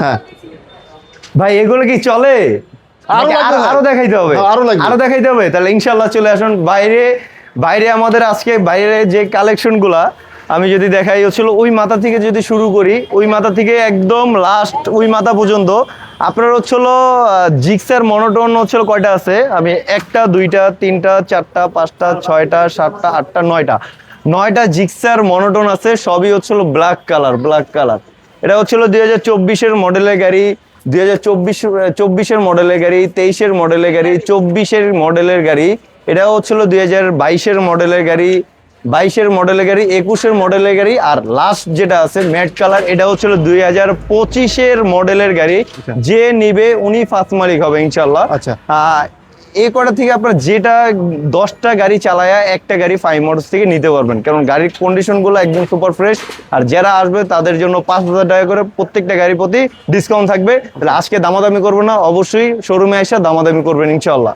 হ্যাঁ। ভাই এগুলো কি চলে? আরও? দেখাইতে হবে। আরও দেখাইতে হবে। তাহলে ইনশাল্লাহ চলে আসুন। বাইরে বাইরে আমাদের আজকে বাইরে যে কালেকশনগুলা আমি যদি দেখাই হচ্ছিল ওই মাথা থেকে যদি শুরু করি ওই মাথা থেকে একদম লাস্ট ওই মাথা পর্যন্ত আপনার হচ্ছিল জিক্সের মনোটন হচ্ছিল কয়টা আছে? আমি একটা দুইটা তিনটা চারটা পাঁচটা ছয়টা সাতটা আটটা নয়টা। নয়টা জিক্সার মনোটন আছে সবই হচ্ছিল ব্ল্যাক কালার ব্ল্যাক কালার এটা হচ্ছিল দুই হাজার চব্বিশের মডেলের গাড়ি দুই হাজার চব্বিশ চব্বিশের মডেলের গাড়ি তেইশের মডেলের গাড়ি চব্বিশের মডেলের গাড়ি এটা হচ্ছিল দুই হাজার বাইশের মডেলের গাড়ি বাইশের মডেলের গাড়ি একুশের মডেলের গাড়ি আর লাস্ট যেটা আছে ম্যাট কালার এটা হচ্ছিল দুই হাজার পঁচিশের মডেলের গাড়ি যে নিবে উনি ফার্স্ট মালিক হবে ইনশাল্লাহ আচ্ছা। এই কটা থেকে আপনার যেটা দশটা গাড়ি চালায়া একটা গাড়ি ফাইভ মোটরস থেকে নিতে পারবেন। কারণ গাড়ির কন্ডিশনগুলো একদম সুপার ফ্রেশ আর যারা আসবে, তাদের জন্য পাঁচ হাজার টাকা করে প্রত্যেকটা গাড়ির প্রতি ডিসকাউন্ট থাকবে। তাহলে আজকে দামাদামি করব না, অবশ্যই শোরুমে এসে দামাদামি করবেন ইনশাল্লাহ.